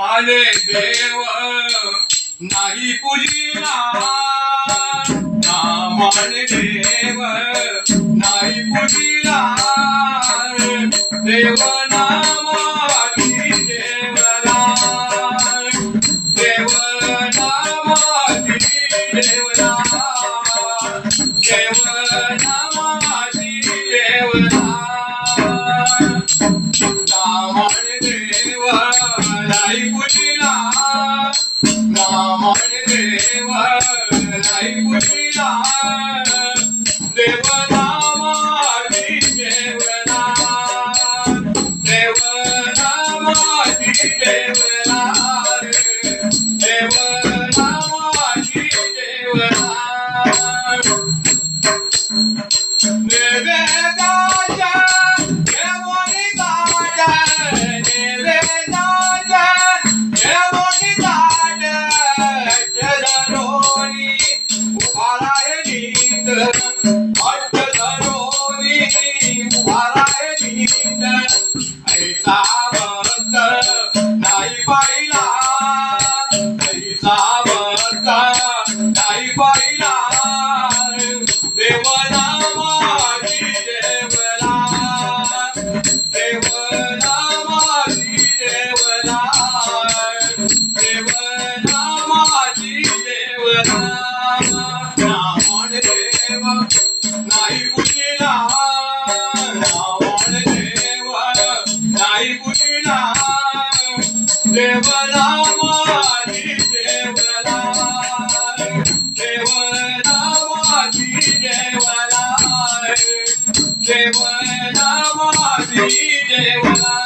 आले देव नाही पुजिला. नामाने देव नाही पुजिला. देव नामाची देवला. देव नामाची देवला. देव नामाची लाई पुजिला नामाने देव लाई नाही पाहिला देवनामाची देवला माझी देवला देवनामाची देवला देव नाही पुजिला देव नाही पुजिला देवनामाची देवला देवनामाची देवला